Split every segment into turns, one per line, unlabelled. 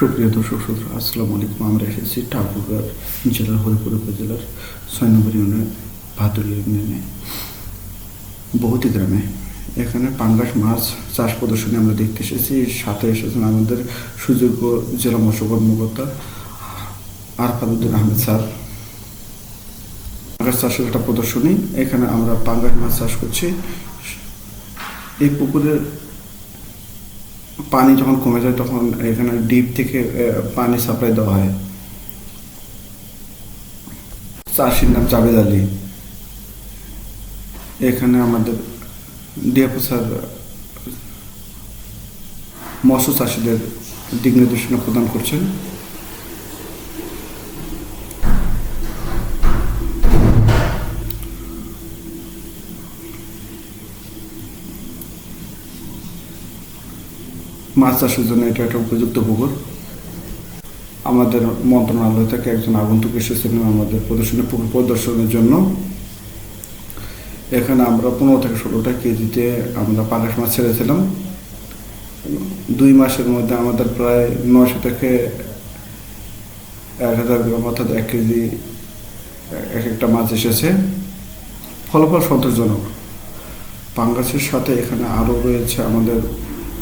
সুপ্রিয় দর্শক শ্রোতা, আসসালামু আলাইকুম। আমরা এসেছি ঠাকুরগাঁও জেলার হরিপুর উপজেলার ছয় নম্বর ইউনিয়নের ভাদুরি ইউনিয়নে, বহুতি গ্রামে। এখানে পাঙ্গাস মাছ চাষ প্রদর্শনী আমরা দেখতে এসেছি। সাথে এসেছেন আমাদের সুযোগ্য জেলা মৎস্য কর্মকর্তা আরফাদুদ্দিন আহমেদ স্যার। পাঙ্গাস চাষের একটা প্রদর্শনী। এখানে আমরা পাঙ্গাস মাছ চাষ করছি। এই পুকুরের পানি যখন কমে যায়, তখন এখানে ডিপ থেকে পানি সাপ্লাই দেওয়া হয়। চাষির নাম জাভেদ আলী। এখানে আমাদের ডিএফও স্যার মৎস্য চাষিদের দিক নির্দেশনা প্রদান করছেন। মাছ চাষের জন্য এটা একটা উপযুক্ত পুকুর। আমাদের মন্ত্রণালয় থেকে একজন আগন্তুক এসেছিলেন আমাদের প্রদর্শনী, পুকুর প্রদর্শনের জন্য। এখানে আমরা পনেরো থেকে ষোলোটা কেজিতে আমরা পাঙ্গাস মাছ ছেড়েছিলাম। দুই মাসের মধ্যে আমাদের প্রায় নয়শো থেকে এক হাজার গ্রাম অর্থাৎ এক কেজি এক একটা মাছ এসেছে। ফলাফল সন্তোষজনক। পাঙ্গাসের সাথে এখানে আরও রয়েছে আমাদের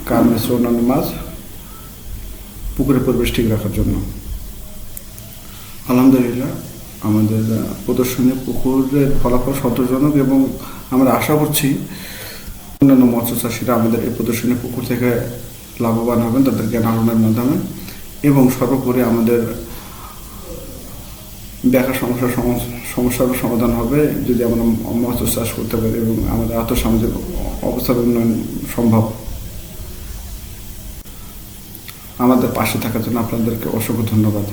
কার্মেস অন্যান্য মাছ পুকুরে পরিবেশ ঠিক রাখার জন্য। আলহামদুলিল্লাহ, আমাদের প্রদর্শনী পুকুরের ফলাফল সন্তোষজনক এবং আমরা আশা করছি অন্যান্য মৎস্য চাষিরা আমাদের এই প্রদর্শনী পুকুর থেকে লাভবান হবেন তাদের জ্ঞান আহরণের মাধ্যমে এবং সর্বোপরি আমাদের বেকার সমস্যার সম- সমস্যারও সমাধান হবে যদি আমরা মৎস্য চাষ করতে পারি এবং আমাদের আর্থসামাজিক অবস্থার উন্নয়ন সম্ভব। আমাদের পাশে থাকার জন্য আপনাদেরকে অসংখ্য ধন্যবাদ।